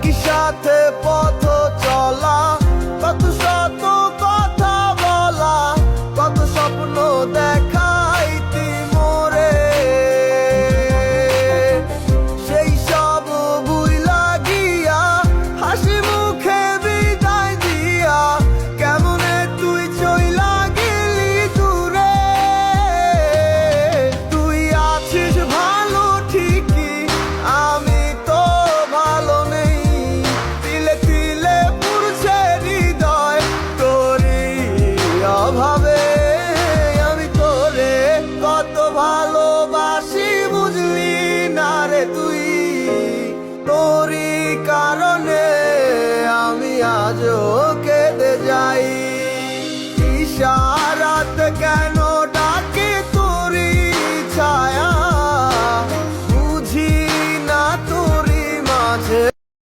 একই সাথে পথ চলা কত শত কথা বলা কত স্বপ্ন দেখাইতি তুই। তোরই কারণে আমি আজ কেঁদে যাই। ঈশা